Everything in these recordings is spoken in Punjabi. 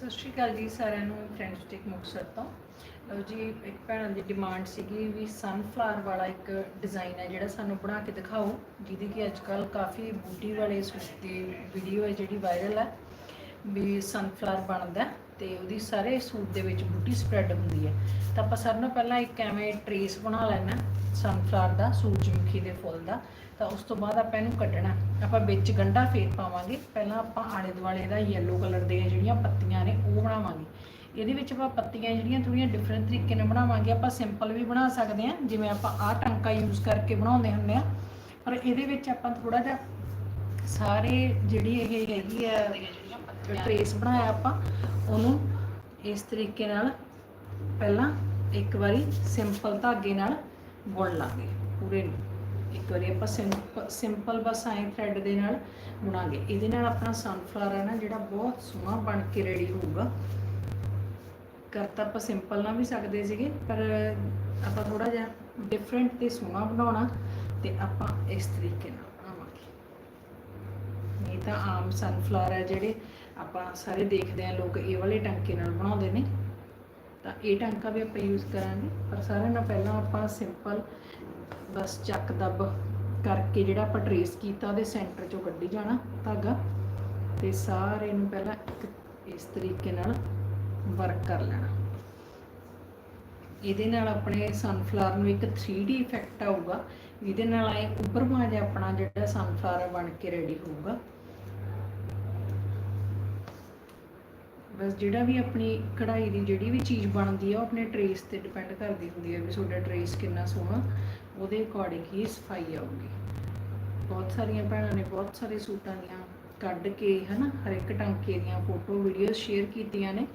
ਸਤਿ ਸ਼੍ਰੀ ਅਕਾਲ ਜੀ ਸਾਰਿਆਂ ਨੂੰ ਫਰੈਂਡਸ ਟੇਕ ਮੁਕਤਸਰ ਤੋਂ। ਲਓ ਜੀ, ਇੱਕ ਭੈਣਾਂ ਦੀ ਡਿਮਾਂਡ ਸੀਗੀ ਵੀ ਸਨਫਲਾਵਰ ਵਾਲਾ ਇੱਕ ਡਿਜ਼ਾਈਨ ਹੈ ਜਿਹੜਾ ਸਾਨੂੰ ਬਣਾ ਕੇ ਦਿਖਾਓ, ਜਿਹਦੀ ਕਿ ਅੱਜ ਕੱਲ ਕਾਫੀ ਬੂਟੀ ਵਾਲੇ ਸੂਟ ਦੀ ਵੀਡੀਓ ਹੈ ਜਿਹੜੀ ਵਾਇਰਲ ਹੈ, ਵੀ ਸਨਫਲਾਵਰ ਬਣਦਾ ਤੇ ਉਹਦੀ ਸਾਰੇ ਸੂਟ ਦੇ ਵਿੱਚ ਬੂਟੀ ਸਪਰੈਡ ਹੁੰਦੀ ਹੈ। ਤਾਂ ਆਪਾਂ ਸਾਰਿਆਂ ਨਾਲੋਂ ਪਹਿਲਾਂ ਇੱਕ ਐਵੇਂ ਟਰੇਸ ਬਣਾ ਲੈਣਾ ਸਨਫਲਾਵਰ ਦਾ, ਸੂਰਜਮੁਖੀ ਦੇ ਫੁੱਲ ਦਾ। ਤਾਂ ਉਸ ਤੋਂ ਬਾਅਦ ਆਪਾਂ ਇਹਨੂੰ ਕੱਢਣਾ। ਆਪਾਂ ਵਿੱਚ ਗੰਢਾ ਫੇਰ ਪਾਵਾਂਗੇ। ਪਹਿਲਾਂ ਆਪਾਂ ਆਲੇ ਦੁਆਲੇ ਦਾ ਯੈਲੋ ਕਲਰ ਦੀਆਂ ਜਿਹੜੀਆਂ ਪੱਤੀਆਂ ਨੇ, ਉਹ ਬਣਾਵਾਂਗੇ। ਇਹਦੇ ਵਿੱਚ ਆਪਾਂ ਪੱਤੀਆਂ ਜਿਹੜੀਆਂ ਥੋੜੀਆਂ ਡਿਫਰੈਂਟ ਤਰੀਕੇ ਨਾਲ ਬਣਾਵਾਂਗੇ। ਆਪਾਂ ਸਿੰਪਲ ਵੀ ਬਣਾ ਸਕਦੇ ਹਾਂ। ਜਿਵੇਂ ਆਪਾਂ ਆਹ ਟਾਂਕਾ ਯੂਜ਼ ਕਰਕੇ ਬਣਾਉਂਦੇ ਹੁੰਦੇ ਆ ਪਰ ਇਹਦੇ ਵਿੱਚ ਆਪਾਂ ਥੋੜਾ ਜਿਹਾ ਸਾਰੇ ਜਿਹੜੀ ਇਹ ਹੈਗੀ ਆ ਟ੍ਰੇਸ ਬਣਾਇਆ ਆਪਾਂ, ਉਹਨੂੰ ਇਸ ਤਰੀਕੇ ਨਾਲ ਪਹਿਲਾਂ ਇੱਕ ਵਾਰੀ ਸਿੰਪਲ ਧਾਗੇ ਨਾਲ ਬੁਣ ਲਾਂਗੇ ਪੂਰੇ ਨੂੰ। ਇੱਕ ਵਾਰੀ ਆਪਾਂ ਸਿੰਪਲ ਸਿੰਪਲ ਬਸ ਐਂ ਥ੍ਰੈਡ ਦੇ ਨਾਲ ਬੁਣਾਂਗੇ। ਇਹਦੇ ਨਾਲ ਆਪਣਾ ਸਨਫਲਾਵਰ ਹੈ ਨਾ, ਜਿਹੜਾ ਬਹੁਤ ਸੋਹਣਾ ਬਣ ਕੇ ਰੈਡੀ ਹੋਊਗਾ। ਕਰਤਾ ਆਪਾਂ ਸਿੰਪਲ ਨਾਲ ਵੀ ਸਕਦੇ ਸੀਗੇ, ਪਰ ਆਪਾਂ ਥੋੜਾ ਜਿਹਾ ਡਿਫਰੈਂਟ ਤੇ ਸੋਹਣਾ ਬਣਾਉਣਾ ਤੇ ਆਪਾਂ ਇਸ ਤਰੀਕੇ ਨਾਲ ਇਹ ਤਾਂ ਆਮ ਸਨਫਲਾਵਰ ਹੈ ਜਿਹੜੇ ਆਪਾਂ ਸਾਰੇ ਦੇਖਦੇ ਆ ਲੋਕ ਇਹ ਵਾਲੇ ਟਾਂਕੇ ਨਾਲ ਬਣਾਉਂਦੇ ਨੇ। ਤਾਂ ਇਹ ਟਾਂਕਾ ਵੀ ਆਪਾਂ ਯੂਜ਼ ਕਰਾਂਗੇ। ਪਰ ਸਾਰਿਆਂ ਨਾਲ ਪਹਿਲਾਂ ਆਪਾਂ ਸਿੰਪਲ ਬਸ ਚੱਕ ਦੱਬ ਕਰਕੇ ਜਿਹੜਾ ਆਪਾਂ ਟਰੇਸ ਕੀਤਾ ਉਹਦੇ ਸੈਂਟਰ ਚੋਂ ਕੱਢੀ ਜਾਣਾ ਧਾਗਾ। ਤੇ ਸਾਰੇ ਨੂੰ ਪਹਿਲਾਂ ਇੱਕ ਇਸ ਤਰੀਕੇ ਨਾਲ ਵਰਕ ਕਰ ਲੈਣਾ। ਇਹਦੇ ਨਾਲ ਆਪਣੇ ਸਨਫਲਾਵਰ ਨੂੰ ਇੱਕ 3D ਇਫੈਕਟ ਆਊਗਾ। ਜਿਹਦੇ ਨਾਲ ਐ ਉੱਪਰਵਾ ਜਿਹਾ ਆਪਣਾ ਜਿਹੜਾ ਸਨਫਲਾਵਰ ਬਣ ਕੇ ਰੈਡੀ ਹੋਊਗਾ। ਬਸ ਜਿਹੜਾ ਵੀ ਆਪਣੀ ਕਢਾਈ ਦੀ ਜਿਹੜੀ ਵੀ ਚੀਜ਼ ਬਣਦੀ ਆ, ਉਹ ਆਪਣੇ ਟਰੇਸ ਤੇ ਡਿਪੈਂਡ ਕਰਦੀ ਹੁੰਦੀ ਹੈ ਵੀ ਤੁਹਾਡਾ ਟਰੇਸ ਕਿੰਨਾ ਸੋਹਣਾ, ਉਹਦੇ ਅਕੋਰਡਿੰਗ ਹੀ ਸਫ਼ਾਈ ਆਊਗੀ। ਬਹੁਤ ਸਾਰੀਆਂ ਭੈਣਾਂ ਨੇ ਬਹੁਤ ਸਾਰੇ ਸੂਟਾਂ ਦੀਆਂ ਕੱਢ ਕੇ, ਹਨਾ ਹਰ ਇੱਕ ਟਾਂਕੇ ਦੀਆਂ ਫੋਟੋ ਵੀਡੀਓ ਸ਼ੇਅਰ ਕੀਤੀਆਂ ਨੇ।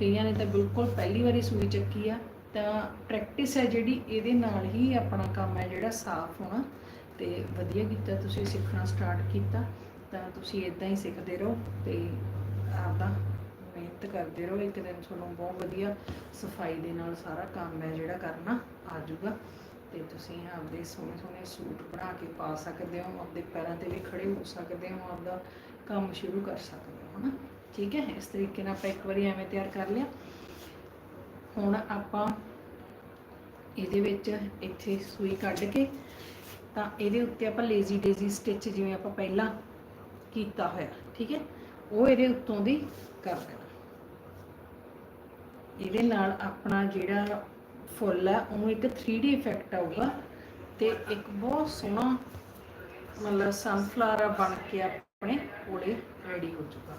ਕਈਆਂ ਨੇ ਤਾਂ ਬਿਲਕੁਲ ਪਹਿਲੀ ਵਾਰੀ ਸੂਈ ਚੱਕੀ ਆ। ਤਾਂ ਪ੍ਰੈਕਟਿਸ ਹੈ ਜਿਹੜੀ ਇਹਦੇ ਨਾਲ ਹੀ ਆਪਣਾ ਕੰਮ ਹੈ ਜਿਹੜਾ ਸਾਫ਼ ਹੋਣਾ ਤੇ ਵਧੀਆ ਕੀਤਾ ਤੁਸੀਂ ਸਿੱਖਣਾ ਸਟਾਰਟ ਕੀਤਾ, ਤਾਂ ਤੁਸੀਂ ਇਦਾਂ ਹੀ ਸਿੱਖਦੇ ਰਹੋ ਤੇ ਆਪਦਾ ਮਿਹਨਤ ਕਰਦੇ ਰਹੋ, ਇੱਕ ਦਿਨ ਤੁਹਾਨੂੰ ਬਹੁਤ ਵਧੀਆ ਸਫ਼ਾਈ ਦੇ ਨਾਲ ਸਾਰਾ ਕੰਮ ਹੈ ਜਿਹੜਾ ਕਰਨਾ ਆ ਜਾਊਗਾ ਤੇ ਤੁਸੀਂ ਆਪਦੇ ਸੋਹਣੇ ਸੋਹਣੇ ਸੂਟ ਬਣਾ ਕੇ ਪਾ ਸਕਦੇ ਹੋ, ਆਪਦੇ ਪੈਰਾਂ ਤੇ ਵੀ ਖੜੇ ਹੋ ਸਕਦੇ ਹੋ, ਆਪਦਾ ਕੰਮ ਸ਼ੁਰੂ ਕਰ ਸਕਦੇ ਹੋ, ਹਨਾ? ਠੀਕ ਹੈ, ਇਸ ਤਰੀਕੇ ਨਾਲ ਆਪਾਂ ਇੱਕ ਵਾਰੀ ਐਵੇਂ ਤਿਆਰ ਕਰ ਲਿਆ। ਹੁਣ ਆਪਾਂ ਇਹਦੇ ਵਿੱਚ ਇੱਥੇ ਸੂਈ ਕੱਢ ਕੇ ਤਾਂ ਇਹਦੇ ਉੱਤੇ ਆਪਾਂ ਲੇਜ਼ੀ ਡੇਜ਼ੀ ਸਟਿਚ ਜਿਵੇਂ ਆਪਾਂ ਪਹਿਲਾਂ ਕੀਤਾ ਹੋਇਆ, ਠੀਕ ਹੈ? ਉਹ ਇਹਦੇ ਉੱਤੋਂ ਦੀ ਕਰ ਦੇਣਾ। ਇਹਦੇ ਨਾਲ ਆਪਣਾ ਜਿਹੜਾ ਫੁੱਲ ਹੈ ਉਹਨੂੰ ਇੱਕ 3D ਇਫੈਕਟ ਆਊਗਾ ਤੇ ਇੱਕ ਬਹੁਤ ਸੋਹਣਾ ਮਤਲਬ ਸਨਫਲਾਵਰ ਬਣ ਕੇ ਆਪਣੇ ਕੋਲੇ ਰੈਡੀ ਹੋ ਜਾਊਗਾ।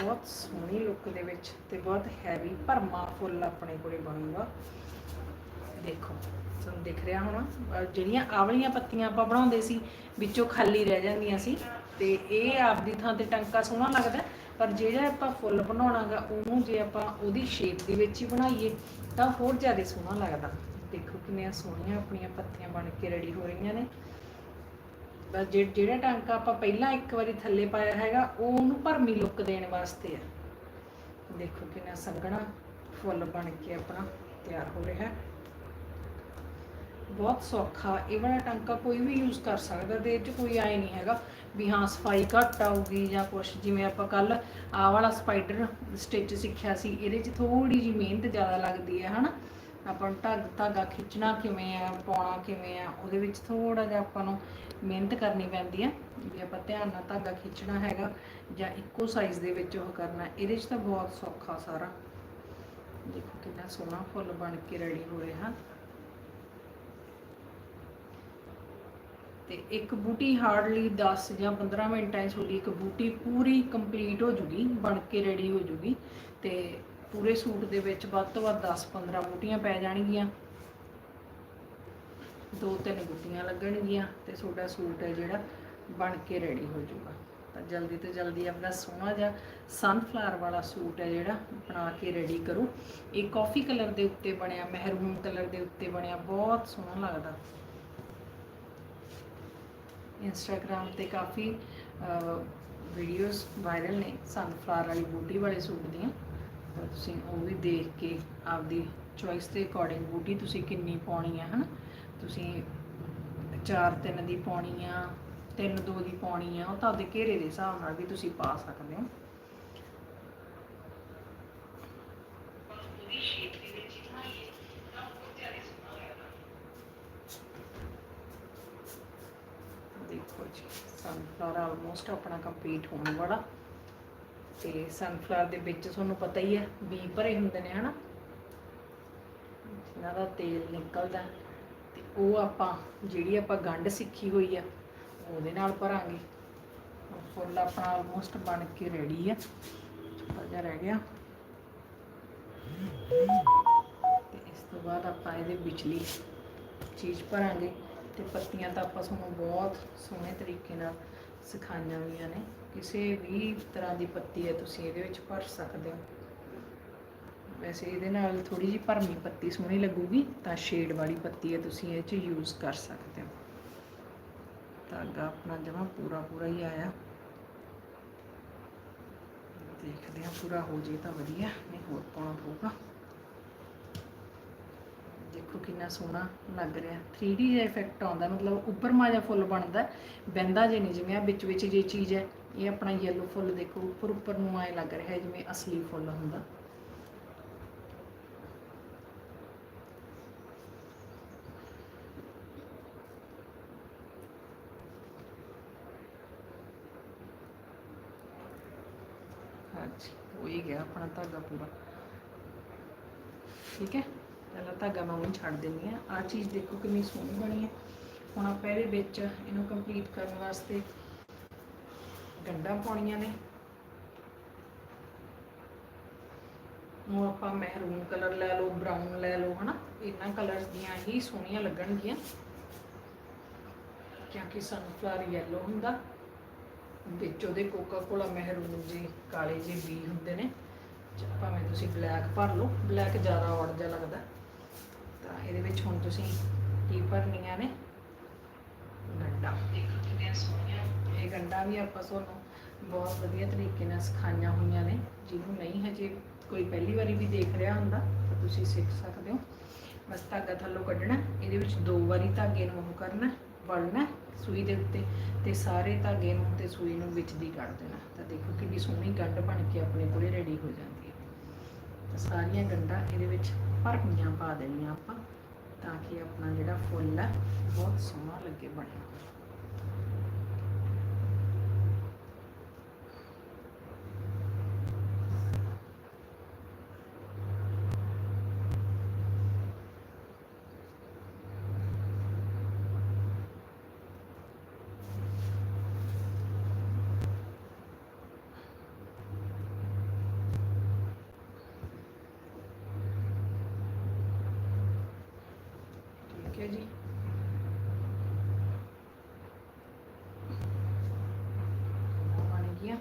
ਬਹੁਤ ਸੋਹਣੀ ਲੁੱਕ ਦੇ ਵਿੱਚ ਤੇ ਬਹੁਤ ਹੈਵੀ ਭਰਮਾ ਫੁੱਲ ਆਪਣੇ ਕੋਲੇ ਬਣੂਗਾ। ਦੇਖੋ, ਤੁਹਾਨੂੰ ਦਿਖ ਰਿਹਾ ਹੋਣਾ ਜਿਹੜੀਆਂ ਆਵਲੀਆਂ ਪੱਤੀਆਂ ਆਪਾਂ ਬਣਾਉਂਦੇ ਸੀ, ਵਿੱਚੋਂ ਖਾਲੀ ਰਹਿ ਜਾਂਦੀਆਂ ਸੀ ਤੇ ਇਹ ਆਪਦੀ ਥਾਂ ਤੇ ਟੰਕਾ ਸੋਹਣਾ ਲੱਗਦਾ ਪਰ ਜਿਹੜਾ ਆਪਾਂ ਫੁੱਲ ਬਣਾਉਣਾਗਾ, ਉਹਨੂੰ ਜੇ ਆਪਾਂ ਉਹਦੀ ਸ਼ੇਪ ਦੇ ਵਿੱਚ ਹੀ ਬਣਾਈਏ, ਤਾਂ ਹੋਰ ਜ਼ਿਆਦਾ ਸੋਹਣਾ ਲੱਗਦਾ। ਦੇਖੋ ਕਿੰਨੀਆਂ ਸੋਹਣੀਆਂ ਆਪਣੀਆਂ ਪੱਤੀਆਂ ਬਣ ਕੇ ਰੈਡੀ ਹੋ ਰਹੀਆਂ ਨੇ। ਬਸ ਜਿਹੜਾ ਟਾਂਕਾ ਆਪਾਂ ਪਹਿਲਾਂ ਇੱਕ ਵਾਰੀ ਥੱਲੇ ਪਾਇਆ ਹੈਗਾ ਉਹ ਉਹਨੂੰ ਭਰਮੀ ਲੁੱਕ ਦੇਣ ਵਾਸਤੇ ਆ। ਦੇਖੋ ਕਿੰਨਾ ਸੰਘਣਾ ਫੁੱਲ ਬਣ ਕੇ ਆਪਣਾ ਤਿਆਰ ਹੋ ਰਿਹਾ। ਹੈ ਬਹੁਤ ਸੌਖਾ, ਇਹ ਵਾਲਾ ਟਾਂਕਾ ਕੋਈ ਵੀ ਯੂਜ਼ ਕਰ ਸਕਦਾ ਤੇ ਇਹ 'ਚ ਕੋਈ ਆਏ ਨਹੀਂ ਹੈਗਾ ਵੀ ਹਾਂ, ਸਫ਼ਾਈ ਘੱਟ ਆਊਗੀ ਜਾਂ ਕੁਛ। ਜਿਵੇਂ ਆਪਾਂ ਕੱਲ ਆਹ ਵਾਲਾ ਸਪਾਈਡਰ ਸਟਿਚ ਸਿੱਖਿਆ ਸੀ, ਇਹਦੇ 'ਚ ਥੋੜੀ ਜਿਹੀ ਮਿਹਨਤ ਜ਼ਿਆਦਾ ਲੱਗਦੀ ਹੈ, ਹਨਾ? ਆਪਾਂ ਨੂੰ ਧਾਗ ਧਾਗਾ ਖਿੱਚਣਾ ਕਿਵੇਂ ਆ, ਪਾਉਣਾ ਕਿਵੇਂ ਆ, ਉਹਦੇ ਵਿੱਚ ਥੋੜਾ ਜਿਹਾ ਆਪਾਂ ਨੂੰ ਮਿਹਨਤ ਕਰਨੀ ਪੈਂਦੀ ਆ, ਵੀ ਆਪਾਂ ਧਿਆਨ ਨਾਲ ਧਾਗਾ ਖਿੱਚਣਾ ਹੈਗਾ ਜਾਂ ਇੱਕੋ ਸਾਈਜ਼ ਦੇ ਵਿੱਚ ਉਹ ਕਰਨਾ, ਇਹਦੇ 'ਚ ਤਾਂ ਬਹੁਤ ਸੌਖਾ ਸਾਰਾ। ਦੇਖੋ ਕਿੰਨਾ ਸੋਹਣਾ ਫੁੱਲ ਬਣ ਕੇ ਰੈਡੀ ਹੋ ਰਿਹਾ। ਤੇ ਇੱਕ ਬੂਟੀ ਹਾਰਡਲੀ 10 ਜਾਂ 15 ਮਿੰਟਾਂ 'ਚ ਤੁਹਾਡੀ ਇੱਕ ਬੂਟੀ ਪੂਰੀ ਕੰਪਲੀਟ ਹੋ ਜੂਗੀ, ਬਣ ਕੇ ਰੈਡੀ ਹੋ ਜੂਗੀ। ਤੇ ਪੂਰੇ ਸੂਟ ਦੇ ਵਿੱਚ ਵੱਧ ਤੋਂ ਵੱਧ 10-15 ਬੂਟੀਆਂ ਪੈ ਜਾਣਗੀਆਂ। ਦੋ ਤਿੰਨ ਬੂਟੀਆਂ ਲੱਗਣਗੀਆਂ ਤੇ ਤੁਹਾਡਾ ਸੂਟ ਹੈ ਜਿਹੜਾ ਬਣ ਕੇ ਰੈਡੀ ਹੋ ਜਾਊਗਾ। ਤਾਂ ਜਲਦੀ ਤੋਂ ਜਲਦੀ ਆਪਣਾ ਸੋਹਣਾ ਜਿਹਾ ਸਨਫਲਾਵਰ ਵਾਲਾ ਸੂਟ ਹੈ ਜਿਹੜਾ ਬਣਾ ਕੇ ਰੈਡੀ ਕਰੋ। ਇਹ ਕਾਫੀ ਕਲਰ ਦੇ ਉੱਤੇ ਬਣਿਆ ਮਹਿਰੂਨ ਕਲਰ ਦੇ ਉੱਤੇ ਬਣਿਆ, ਬਹੁਤ ਸੋਹਣਾ ਲੱਗਦਾ। ਇੰਸਟਾਗ੍ਰam ਤੇ ਕਾਫੀ ਵੀਡੀਓਜ਼ ਵਾਇਰਲ ਨੇ ਸਨਫਲਾਵਰ ਵਾਲੀ ਬੂਟੀ ਵਾਲੇ ਸੂਟ ਦੀਆਂ। ਤੁਸੀਂ ਉਹ ਵੀ ਦੇਖ ਕੇ ਆਪਦੀ ਚੁਆਇਸ ਦੇ ਅਕੋਰਡਿੰਗ ਬੂਟੀ ਤੁਸੀਂ ਕਿੰਨੀ ਪਾਉਣੀ ਆ, ਹਨਾ? ਤੁਸੀਂ 4 3 ਦੀ ਪਾਉਣੀ ਆ 3 2 ਦੀ ਪਾਉਣੀ ਆ, ਉਹ ਤਾਂ ਆਪਦੇ ਘੇਰੇ ਦੇ ਹਿਸਾਬ ਨਾਲ ਵੀ ਤੁਸੀਂ ਪਾ ਸਕਦੇ ਹੋ। ਦੇਖੋ ਜੀ ਸਾਨੂੰ ਆਲਮੋਸਟ ਆਪਣਾ ਕੰਪਲੀਟ ਹੋਣ ਵਾਲਾ। ਤੇ ਸਨਫਲਾਵਰ ਦੇ ਵਿੱਚ ਤੁਹਾਨੂੰ ਪਤਾ ਹੀ ਹੈ ਬੀ ਭਰੇ ਹੁੰਦੇ ਨੇ, ਹਨਾ? ਜਿਨ੍ਹਾਂ ਦਾ ਤੇਲ ਨਿਕਲਦਾ ਹੈ। ਤੇ ਉਹ ਆਪਾਂ, ਜਿਹੜੀ ਆਪਾਂ ਗੰਢ ਸਿੱਖੀ ਹੋਈ ਆ, ਉਹਦੇ ਨਾਲ ਭਰਾਂਗੇ। ਫੁੱਲ ਆਪਣਾ ਆਲਮੋਸਟ ਬਣ ਕੇ ਰੈਡੀ ਆ। ਥੋੜਾ ਜਿਹਾ ਰਹਿ ਗਿਆ। ਤੇ ਇਸ ਤੋਂ ਬਾਅਦ ਆਪਾਂ ਇਹਦੇ ਵਿਚਲੀ ਚੀਜ਼ ਭਰਾਂਗੇ। ਤੇ ਪੱਤੀਆਂ ਤਾਂ ਆਪਾਂ ਸਾਨੂੰ ਬਹੁਤ ਸੋਹਣੇ ਤਰੀਕੇ ਨਾਲ ਸਿਖਾਈਆਂ ਹੋਈਆਂ ਨੇ। ਕਿਸੇ ਵੀ ਤਰ੍ਹਾਂ ਦੀ ਪੱਤੀ ਹੈ, ਤੁਸੀਂ ਇਹਦੇ ਵਿੱਚ ਭਰ ਸਕਦੇ ਹੋ। ਵੈਸੇ ਇਹਦੇ ਨਾਲ ਥੋੜੀ ਜਿਹੀ ਭਰਮੀ ਪੱਤੀ ਸੋਹਣੀ ਲੱਗੂਗੀ, ਤਾਂ ਸ਼ੇਡ ਵਾਲੀ ਪੱਤੀ ਹੈ, ਤੁਸੀਂ ਇਹ 'ਚ ਯੂਜ਼ ਕਰ ਸਕਦੇ ਹੋ। ਧਾਗਾ ਆਪਣਾ ਜਮਾ ਪੂਰਾ ਪੂਰਾ ਹੀ ਆਇਆ। ਦੇਖਦੇ ਹਾਂ, ਪੂਰਾ ਹੋ ਜੇ ਤਾਂ ਵਧੀਆ, ਨਹੀਂ ਹੋਰ ਪਾਉਣਾ ਪਊਗਾ। ਦੇਖੋ ਕਿੰਨਾ ਸੋਹਣਾ ਲੱਗ ਰਿਹਾ। 3D ਜਿਹਾ ਇਫੈਕਟ ਆਉਂਦਾ, ਮਤਲਬ ਉੱਪਰ ਮਾਜਾ ਫੁੱਲ ਬਣਦਾ ਬੈਂਦਾ ਜੇ ਨਹੀਂ, ਜਿਵੇਂ ਆ ਵਿੱਚ ਵਿੱਚ ਜੇ ਚੀਜ਼ ਹੈ, ਇਹ ਆਪਣਾ ਯੈਲੋ ਫੁੱਲ ਦੇਖੋ, ਉੱਪਰ ਉੱਪਰ ਨੂੰ ਐ ਲੱਗ ਰਿਹਾ, ਜਿਵੇਂ ਅਸਲੀ ਫੁੱਲ ਹੁੰਦਾ। ਹਾਂਜੀ, ਹੋ ਹੀ ਗਿਆ ਆਪਣਾ ਧਾਗਾ ਪੂਰਾ। ਠੀਕ ਹੈ? ਪਹਿਲਾਂ ਧਾਗਾ ਮੈਂ ਉਹਨੂੰ ਛੱਡ ਦਿੰਦੀ ਆ ਆ ਚੀਜ਼ ਦੇਖੋ ਕਿੰਨੀ ਸੋਹਣੀ ਬਣੀ ਹੈ। ਹੁਣ ਆਪਾਂ ਇਹਦੇ ਵਿੱਚ ਇਹਨੂੰ ਕੰਪਲੀਟ ਕਰਨ ਵਾਸਤੇ ਗੰਢਾਂ ਪਾਉਣੀਆਂ ਨੇ। ਉਹ ਆਪਾਂ ਮਹਿਰੂਨ ਕਲਰ ਲੈ ਲਓ ਬਰਾਊਨ ਲੈ ਲਓ, ਹਨਾ? ਇਹਨਾਂ ਕਲਰਸ ਦੀਆਂ ਹੀ ਸੋਹਣੀਆਂ ਲੱਗਣਗੀਆਂ। ਕਿਉਂਕਿ ਸਨਫਲਾਵਰ ਯੈਲੋ ਹੁੰਦਾ। ਵਿੱਚ ਉਹਦੇ ਕੋਕਾ ਕੋਲਾ ਮਹਿਰੂਨ ਜੀ, ਕਾਲੇ ਜਿਹੇ ਬੀ ਹੁੰਦੇ ਨੇ। ਭਾਵੇਂ ਤੁਸੀਂ ਬਲੈਕ ਭਰ ਲਓ। ਬਲੈਕ ਜ਼ਿਆਦਾ ਔੜ ਜਿਹਾ ਲੱਗਦਾ। ਤਾਂ ਇਹਦੇ ਵਿੱਚ ਹੁਣ ਤੁਸੀਂ ਕੀ ਭਰਨੀਆਂ ਨੇ? ਗੰਡਾ। ਦੇਖੋ ਕਿੰਨੀਆਂ ਸੋਹਣੀਆਂ। ਇਹ ਗੰਡਾ ਵੀ ਆਪਾਂ ਤੁਹਾਨੂੰ ਬਹੁਤ ਵਧੀਆ ਤਰੀਕੇ ਨਾਲ ਸਿਖਾਈਆਂ ਹੋਈਆਂ ਨੇ। ਜਿਹਨੂੰ ਨਹੀਂ ਹਜੇ ਕੋਈ ਪਹਿਲੀ ਵਾਰੀ ਵੀ ਦੇਖ ਰਿਹਾ ਹੁੰਦਾ ਤਾਂ ਤੁਸੀਂ ਸਿੱਖ ਸਕਦੇ ਹੋ। ਬਸ ਧਾਗਾ ਥੱਲੋਂ ਕੱਢਣਾ ਇਹਦੇ ਵਿੱਚ ਦੋ ਵਾਰੀ ਧਾਗੇ ਨੂੰ ਉਹ ਕਰਨਾ ਵੜਨਾ ਸੂਈ ਦੇ ਉੱਤੇ ਤੇ ਸਾਰੇ ਧਾਗੇ ਨੂੰ ਤੇ ਸੂਈ ਨੂੰ ਵਿੱਚ ਦੀ ਕੱਢ ਦੇਣਾ। ਤਾਂ ਦੇਖੋ ਕਿੰਨੀ ਸੋਹਣੀ ਗੰਢ ਬਣ ਕੇ ਆਪਣੇ ਕੋਲੇ ਰੈਡੀ ਹੋ ਜਾਂਦੀ ਹੈ। ਤਾਂ ਸਾਰੀਆਂ ਗੰਢਾਂ ਇਹਦੇ ਵਿੱਚ ਭਰਮੀਆਂ ਪਾ ਦੇਣੀਆਂ ਆਪਾਂ ਤਾਂ ਕਿ ਆਪਣਾ ਜਿਹੜਾ ਫੁੱਲ ਆ ਬਹੁਤ ਸੋਹਣਾ ਲੱਗੇ ਬਣਿਆ ਠੀਕ ਜੀ। ਬਣ ਗਿਆ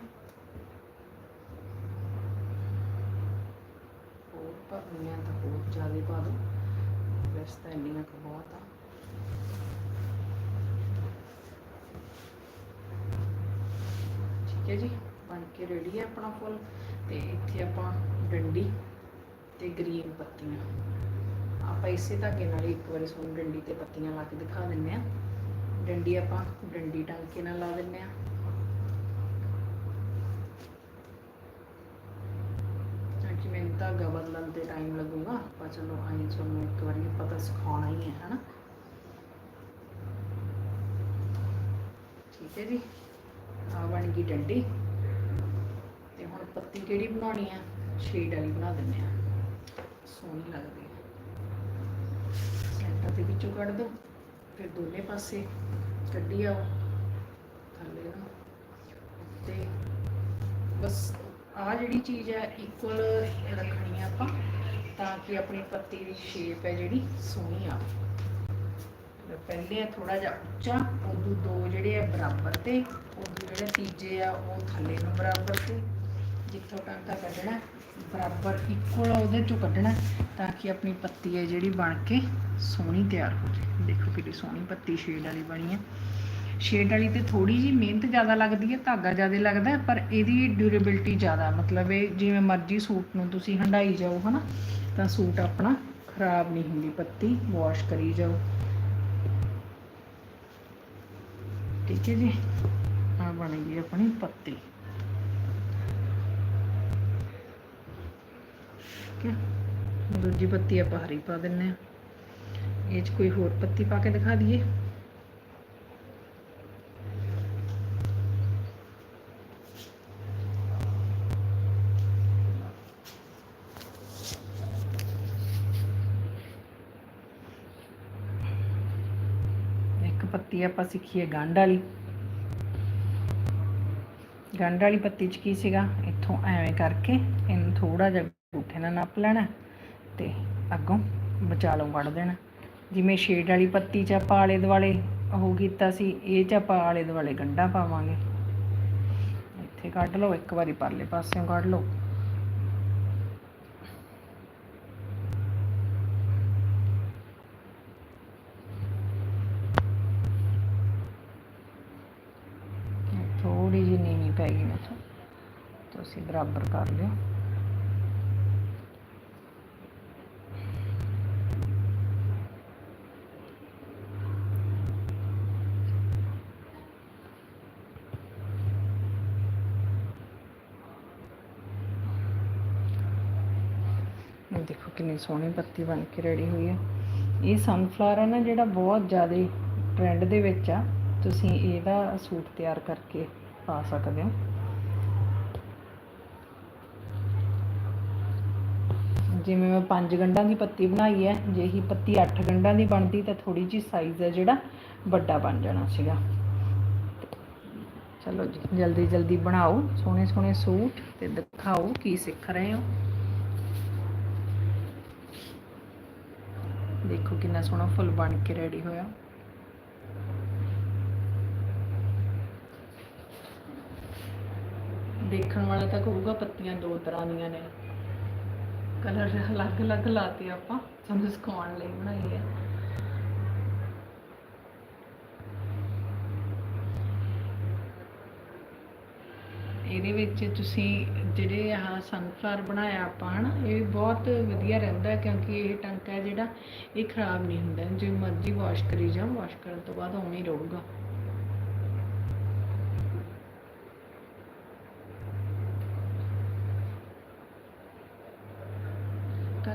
ਹੋਰ ਭਰਨੀਆਂ ਤਾਂ ਹੋਰ ਜ਼ਿਆਦਾ ਪਾ ਦੋ। ਵੈਸੇ ਤਾਂ ਇੰਨੀਆਂ ਕੁ ਬਹੁਤ ਆ। ਠੀਕ ਹੈ ਜੀ, ਬਣ ਕੇ ਰੈਡੀ ਹੈ ਆਪਣਾ ਫੁੱਲ। ਤੇ ਇੱਥੇ ਆਪਾਂ ਡੰਡੀ ਤੇ ਗ੍ਰੀਨ ਪੱਤੀਆਂ। ਆਪਾਂ ਇਸੇ ਧਾਗੇ ਨਾਲ ਹੀ ਇੱਕ ਵਾਰੀ ਤੁਹਾਨੂੰ ਡੰਡੀ ਤੇ ਪੱਤੀਆਂ ਲਾ ਕੇ ਦਿਖਾ ਦਿੰਨੇ ਆ ਡੰਡੀ ਆਪਾਂ ਡੰਡੀ ਟਾਂਕੇ ਨਾਲ ਲਾ ਦਿੰਨੇ ਆ ਕਿ ਮੈਨੂੰ ਧਾਗਾ ਬਦਲਣ ਤੇ ਟਾਈਮ ਲੱਗੂਗਾ। ਆਪਾਂ ਚਲੋ ਆਈ ਤੁਹਾਨੂੰ ਇੱਕ ਵਾਰੀ ਪਤਾ ਸਿਖਾਉਣਾ ਹੀ ਹੈ, ਹਨਾ? ਠੀਕ ਹੈ ਜੀ। ਆ ਬਣ ਗਈ ਡੰਡੀ। ਤੇ ਹੁਣ ਪੱਤੀ ਕਿਹੜੀ ਬਣਾਉਣੀ ਆ ਸ਼ੇਡ ਵਾਲੀ ਬਣਾ ਦਿੰਨੇ ਆ ਸੋਹਣੀ ਲੱਗਦੀ ਹੈ ਦੇ ਵਿੱਚੋਂ ਕੱਢ ਦੋ, ਫਿਰ ਦੋਨੇ ਪਾਸੇ ਕੱਢੀ ਆਓ, ਥੱਲੇ ਨੂੰ ਤੇ ਬਸ ਆ ਜਿਹੜੀ ਚੀਜ਼ ਹੈ ਇਕੁਅਲ ਰੱਖਣੀ ਆ ਆਪਾਂ, ਤਾਂ ਕਿ ਆਪਣੀ ਪੱਤੀ ਦੀ ਸ਼ੇਪ ਹੈ ਜਿਹੜੀ ਸੋਹਣੀ ਆ। ਪਹਿਲੇ ਆ ਥੋੜਾ ਜਿਹਾ ਉੱਚਾ, ਉਦੋਂ ਦੋ ਜਿਹੜੇ ਆ ਬਰਾਬਰ ਤੇ, ਉਦੋਂ ਜਿਹੜੇ ਤੀਜੇ ਆ, ਉਹ ਥੱਲੇ ਨੂੰ ਬਰਾਬਰ ਤੇ। ਜਿੱਥੋਂ ਟਾਂਕਾ ਕੱਢਣਾ, ਬਰਾਬਰ ਇਕੁਅਲ ਉਹਦੇ ਚੋਂ ਕੱਢਣਾ, ਤਾਂ ਕਿ ਆਪਣੀ ਪੱਤੀ ਹੈ ਜਿਹੜੀ ਬਣ ਕੇ ਸੋਹਣੀ ਤਿਆਰ ਹੋ ਜਾਏ। ਦੇਖੋ ਕਿੰਨੀ ਸੋਹਣੀ ਪੱਤੀ ਸ਼ੇਡ ਵਾਲੀ ਬਣੀ ਹੈ ਸ਼ੇਡ ਵਾਲੀ ਤੇ ਥੋੜੀ ਜੀ ਮਿਹਨਤ ਜ਼ਿਆਦਾ ਲੱਗਦੀ ਹੈ ਧਾਗਾ ਜ਼ਿਆਦਾ ਲੱਗਦਾ, ਪਰ ਇਹਦੀ ਡਿਊਰੇਬਿਲਟੀ ਜ਼ਿਆਦਾ ਮਤਲਬ ਇਹ ਜਿਵੇਂ ਮਰਜ਼ੀ ਸੂਟ ਨੂੰ ਤੁਸੀਂ ਹੰਡਾਈ ਜਾਓ, ਹਨਾ? ਤਾਂ ਸੂਟ ਆਪਣਾ ਖਰਾਬ ਨਹੀਂ ਹੁੰਦੀ, ਪੱਤੀ ਵਾਸ਼ ਕਰੀ ਜਾਓ। ਠੀਕ ਹੈ ਜੀ? ਆ ਬਣ ਗਈ ਆਪਣੀ ਪੱਤੀ। दूजी पत्ती आप हरी पा दें कोई होर पत्ती पा के दिखा दिए पत्ती आप सीखी है गंढ वाली पत्ती च की सगा इतों एवें करके इन थोड़ा जा ਅੰਗੂਠੇ ਨਾਲ ਨੱਪ ਲੈਣਾ ਤੇ ਅੱਗੋਂ ਵਿਚਾਲੋਂ ਕੱਢ ਦੇਣਾ। ਜਿਵੇਂ ਸ਼ੇਡ ਵਾਲੀ ਪੱਤੀ 'ਚ ਆਪਾਂ ਆਲੇ ਦੁਆਲੇ ਉਹ ਕੀਤਾ ਸੀ, ਇਹ 'ਚ ਆਪਾਂ ਆਲੇ ਦੁਆਲੇ ਗੰਢਾਂ ਪਾਵਾਂਗੇ। ਇੱਥੇ ਕੱਢ ਲਓ, ਇੱਕ ਵਾਰੀ ਪਰਲੇ ਪਾਸਿਓਂ ਕੱਢ ਲਓ। ਥੋੜੀ ਜਿਹੀ ਨੀਵੀਂ ਪੈ ਗਈ ਮੈਥੋਂ ਤੁਸੀਂ ਬਰਾਬਰ ਕਰ ਲਿਓ। ਇਹ ਸੋਹਣੀ ਪੱਤੀ ਬਣ ਕੇ ਰੈਡੀ ਹੋਈ ਹੈ ਇਹ ਸਨਫਲਾਵਰ ਹੈ ਨਾ ਜਿਹੜਾ ਬਹੁਤ ਜ਼ਿਆਦਾ ਟ੍ਰੈਂਡ ਦੇ ਵਿੱਚ ਆ, ਤੁਸੀਂ ਇਹਦਾ ਸੂਟ ਤਿਆਰ ਕਰਕੇ ਪਾ ਸਕਦੇ ਹੋ। ਜਿਵੇਂ ਮੈਂ ਪੰਜ ਗੰਢਾਂ ਦੀ ਪੱਤੀ ਬਣਾਈ ਹੈ, ਜੇ ਹੀ ਪੱਤੀ 8 ਗੰਢਾਂ ਦੀ ਬਣਦੀ ਤਾਂ ਥੋੜੀ ਜਿਹੀ ਸਾਈਜ਼ ਹੈ ਜਿਹੜਾ ਵੱਡਾ ਬਣ ਜਾਣਾ ਸੀਗਾ। ਚਲੋ ਜੀ ਜਲਦੀ ਜਲਦੀ ਬਣਾਓ। ਸੋਹਣੇ ਸੋਹਣੇ ਸੂਟ ਤੇ ਦਿਖਾਓ ਕੀ ਸਿੱਖ ਰਹੇ ਹੋ। ਦੇਖੋ ਕਿੰਨਾ ਸੋਹਣਾ ਫੁੱਲ ਬਣ ਕੇ ਰੈਡੀ ਹੋਇਆ। ਦੇਖਣ ਵਾਲਾ ਤਾਂ ਕਹੂਗਾ ਪੱਤੀਆਂ ਦੋ ਤਰ੍ਹਾਂ ਦੀਆਂ ਨੇ। ਕਲਰ ਅਲੱਗ-ਅਲੱਗ ਲਾਤੇ ਆਪਾਂ ਸਾਨੂੰ ਸਿਖਾਉਣ ਲਈ ਬਣਾਈ ਹੈ। ਇਹਦੇ ਵਿੱਚ ਤੁਸੀਂ ਜਿਹੜੇ ਆਹ ਸਨਫਲਾਰ ਬਣਾਇਆ ਆਪਾਂ, ਹਨ, ਇਹ ਬਹੁਤ ਵਧੀਆ ਰਹਿੰਦਾ ਕਿਉਂਕਿ ਇਹ ਟੰਕਾ ਹੈ ਜਿਹੜਾ, ਇਹ ਖਰਾਬ ਨਹੀਂ ਹੁੰਦਾ, ਜੇ ਮਰਜ਼ੀ ਵਾਸ਼ ਕਰੀ ਜਾਓ ਵਾਸ਼ ਕਰਨ ਤੋਂ ਬਾਅਦ ਉਵੇਂ ਹੀ ਰਹੂਗਾ।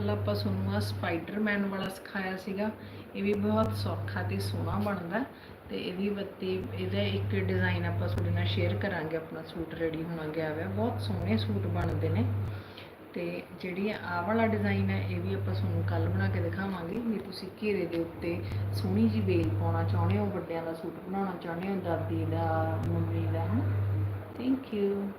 ਕੱਲ ਆਪਾਂ ਤੁਹਾਨੂੰ ਆ ਸਪਾਈਡਰਮੈਨ ਵਾਲਾ ਸਿਖਾਇਆ ਸੀਗਾ। ਇਹ ਵੀ ਬਹੁਤ ਸੌਖਾ ਤੇ ਸੋਹਣਾ ਬਣਦਾ। ਤੇ ਇਹਦੀ ਬੱਤੀ, ਇਹਦਾ ਇੱਕ ਡਿਜ਼ਾਈਨ ਆਪਾਂ ਤੁਹਾਡੇ ਨਾਲ ਸ਼ੇਅਰ ਕਰਾਂਗੇ। ਆਪਣਾ ਸੂਟ ਰੈਡੀ ਹੋਣਾ ਗਿਆ ਹੋਇਆ। ਬਹੁਤ ਸੋਹਣੇ ਸੂਟ ਬਣਦੇ ਨੇ। ਤੇ ਜਿਹੜੀ ਆਹ ਵਾਲਾ ਡਿਜ਼ਾਈਨ ਹੈ, ਇਹ ਵੀ ਆਪਾਂ ਤੁਹਾਨੂੰ ਕੱਲ ਬਣਾ ਕੇ ਦਿਖਾਵਾਂਗੇ। ਵੀ ਤੁਸੀਂ ਘੇਰੇ ਦੇ ਉੱਤੇ ਸੋਹਣੀ ਜੀ ਬੇਲ ਪਾਉਣਾ ਚਾਹੁੰਦੇ ਹੋ, ਵੱਡਿਆਂ ਦਾ ਸੂਟ ਬਣਾਉਣਾ ਚਾਹੁੰਦੇ ਹੋ, ਦਾਦੀ ਦਾ, ਮੰਮੀ ਦਾ ਥੈਂਕ ਯੂ